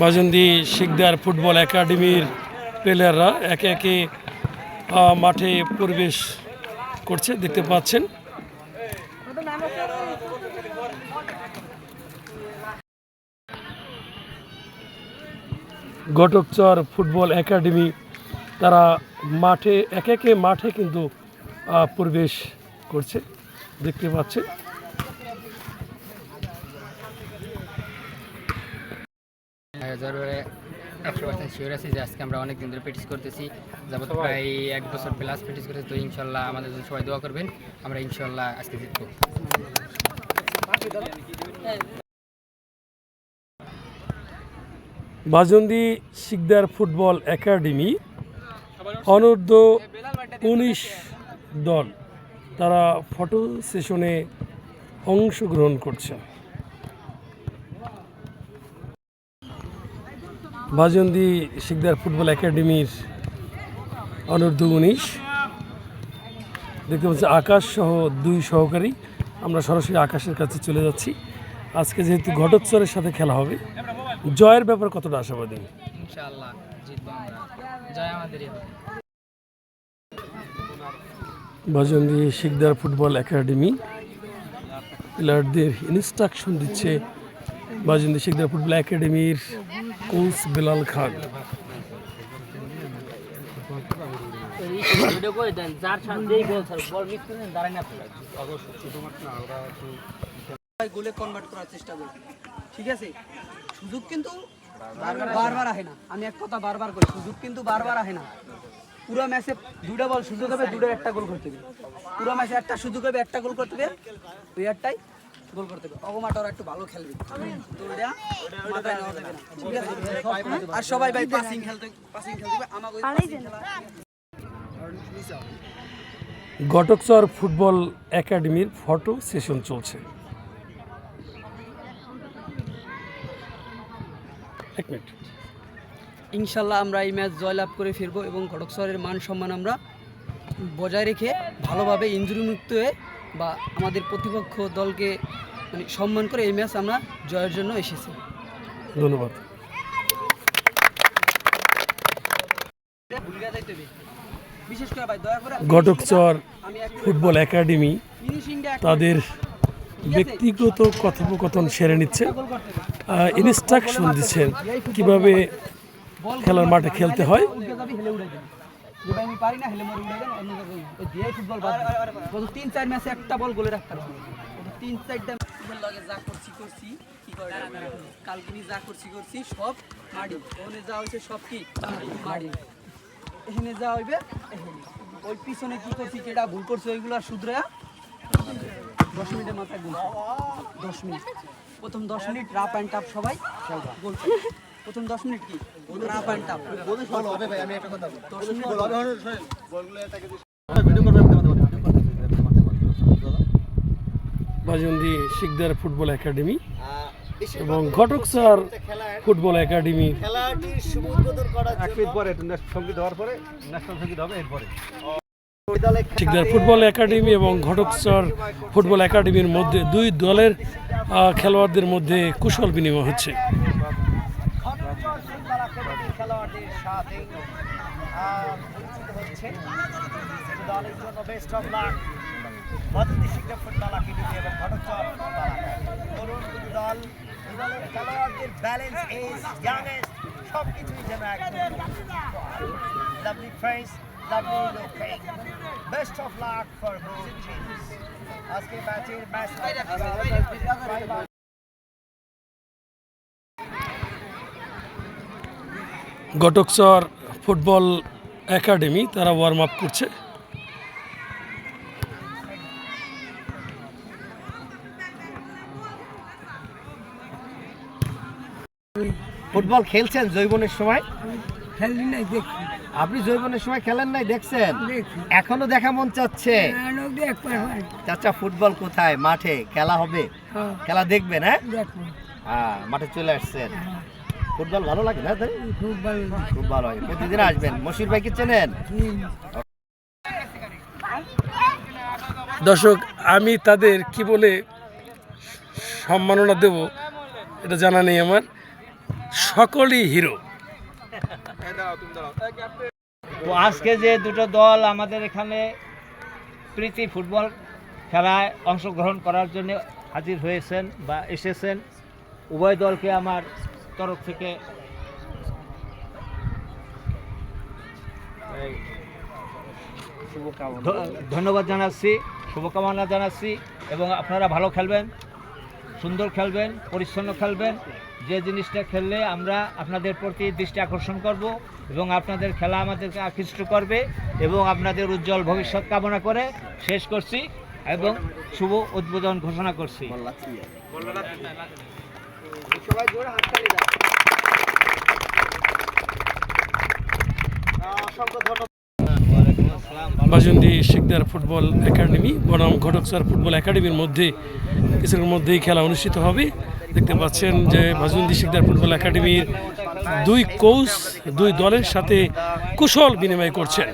বাজন্দি Sikdar football একাডেমির প্লেয়াররা একে একে মাঠে প্রবেশ করছে, দেখতে পাচ্ছেন। ঘটকচর ফুটবল একাডেমি, তারা মাঠে, একে একে মাঠে কিন্তু প্রবেশ করছে, দেখতে পাচ্ছেন। জরুরে একশো পার্সেন্ট শিওর আছি যে আজকে আমরা অনেক দিন ধরে প্র্যাকটিস করতেছি। যাবত প্রায় এক বছর প্লাস প্র্যাকটিস করতেছি তো ইনশাল্লাহ আমাদের জন্য সবাই দোয়া করবেন। আমরা ইনশাল্লাহ আজকে জিতবো। বাজন্দি শিকদার ফুটবল একাডেমি অনূর্ধ্ব উনিশ দল তারা ফটো সেশনে অংশগ্রহণ করছে। বাজন্দি শিকদার ফুটবল একাডেমির অনূর্ধ্ব উনিশ। দেখতে পাচ্ছি আকাশ সহ দুই সহকারী। আমরা সরাসরি আকাশের কাছে চলে যাচ্ছি। আজকে যেহেতু ঘটোৎসরের সাথে খেলা হবে জয়ের ব্যাপারে কতটা আশাবাদী? বাজন্দি শিকদার ফুটবল একাডেমি প্লেয়ারদের ইনস্ট্রাকশন দিচ্ছে বাজন্দি শিকদার ফুটবল একাডেমির কোচ বেলাল খান। গোলে কনভার্ট করার চেষ্টা করি। ঠিক আছে? সুযোগ কিন্তু বারবার আসে না। আমি এক কথা বারবার করি সুযোগ কিন্তু বারবার আসে না। পুরো ম্যাচে দুটো বল সুযোগ হবে দুটো একটা গোল করতে হবে পুরো ম্যাচে একটা সুযোগ হবে একটা গোল করতে হবে ওই একটাই গোল। করতে হবে একটু ভালো খেলবে। মাথায় নেওয়া যাবে না। আর সবাই ভাই পাসিং খেলতে পাসিং খেলতে আমাকে ফুটবল একাডেমির ফটো সেশন চলছে। এক মিনিট। ইনশাল্লাহ আমরা এই ম্যাচ জয়লাভ করে ফিরবো এবং ঘটক শহরের মান সম্মান আমরা বজায় রেখে ভালোভাবে ইঞ্জুরিমুক্ত হয়ে বা আমাদের প্রতিপক্ষ দলকে মানে সম্মান করে এই ম্যাচ আমরা জয়ের জন্য এসেছি। ধন্যবাদ। ঘটকচর ফুটবল একাডেমি তাদের ব্যক্তিগত কথোপকথন সেরে নিচ্ছে। গোল করতে ইনস্ট্রাকশন দিচ্ছেন কীভাবে খেলার মাঠে খেলতে হয়। যেটা আমি পারি না হেলে মরে উড়ে যাবেন অন্য ওই দিয়ে ফুটবল গত তিন চার ম্যাচে একটা বল গোলে রাখতে পারব তিন চারটা লগে যা করছি করছি কি করে কালকিনি যা করছি করছি সব মাড়ি ওখানে যা হয়েছে সব কি? মাড়ি এখানে যা হইবে ওই পিছনে কি করছি যেটা ভুল করছে ওইগুলো শুধরে দশ মিনিটের মাথায় গোল দশ মিনিট। প্রথম দশ মিনিট রাপ অ্যান্ড টাপ সবাই গোল। প্রথম দশ মিনিট কি? দশ minute Bajandi Sikdar football academy এবং Ghatakchar football academy. Sikdar football academy এবং ঘটকচর ফুটবল একাডেমির মধ্যে দুই দলের খেলোয়াড়দের মধ্যে কুশল বিনিময় হচ্ছে। খেলোয়াড়দের সাথে পরিচিত হচ্ছে। দলের জন্য বেস্ট অফ লাক বদন্তি শিক্ষা ফুটবল একাডেমি এবং ঘটকচর ফুটবল তরুণ দল, দলের খেলোয়াড়দের ব্যালেন্স এজ ইয়াংয়েস্ট সব কিছুই যেন একদম lovely friends lovely looking best of luck আজকে ম্যাচের ম্যাচ ঘটকচর ফুটবল একাডেমি তারা ওয়ার্ম আপ করছে। ফুটবল খেলছেন জৈবনের সময়? খেলি নাই দেখি। আপনি জৈবনের সময় খেলেন নাই দেখছেন? দেখি। এখনও দেখা মন চাচ্ছে? পারবেন চাচা ফুটবল কোথায়? মাঠে? খেলা হবে? হ্যাঁ। খেলা দেখবেন হ্যাঁ? হ্যাঁ মাঠে চলে আসছেন। ফুটবল ভালো লাগে না তাই? খুব ভালো। খুব ভালো লাগে। প্রতিদিন আসবেন। মশির ভাইকে চেনেন? দর্শক আমি তাদের কি বলে সম্মাননা দেব এটা জানা নেই আমার। সকলেই হিরো। তো আজকে যে দুটো দল আমাদের এখানে প্রীতি ফুটবল খেলায় অংশগ্রহণ করার জন্য হাজির হয়েছেন বা এসেছেন উভয় দলকে আমার তরফ থেকে। ধন্যবাদ জানাচ্ছি শুভকামনা জানাচ্ছি এবং আপনারা ভালো খেলবেন সুন্দর খেলবেন পরিচ্ছন্ন খেলবেন। যে জিনিসটা খেললে আমরা আপনাদের প্রতি দৃষ্টি আকর্ষণ করব এবং আপনাদের খেলা আমাদেরকে আকৃষ্ট করবে এবং আপনাদের উজ্জ্বল ভবিষ্যৎ কামনা করে শেষ করছি এবং শুভ উদ্বোধন ঘোষণা করছি। বাজন্দি শিকদার ফুটবল একাডেমি, বনাম ঘটকসার ফুটবল একাডেমির মধ্যে কিছুর মধ্যেই খেলা অনুষ্ঠিত হবে। দেখতে পাচ্ছেন যে বাজন্দি শিকদার ফুটবল একাডেমির দুই কোচ দুই দলের সাথে কুশল বিনিময় করছেন।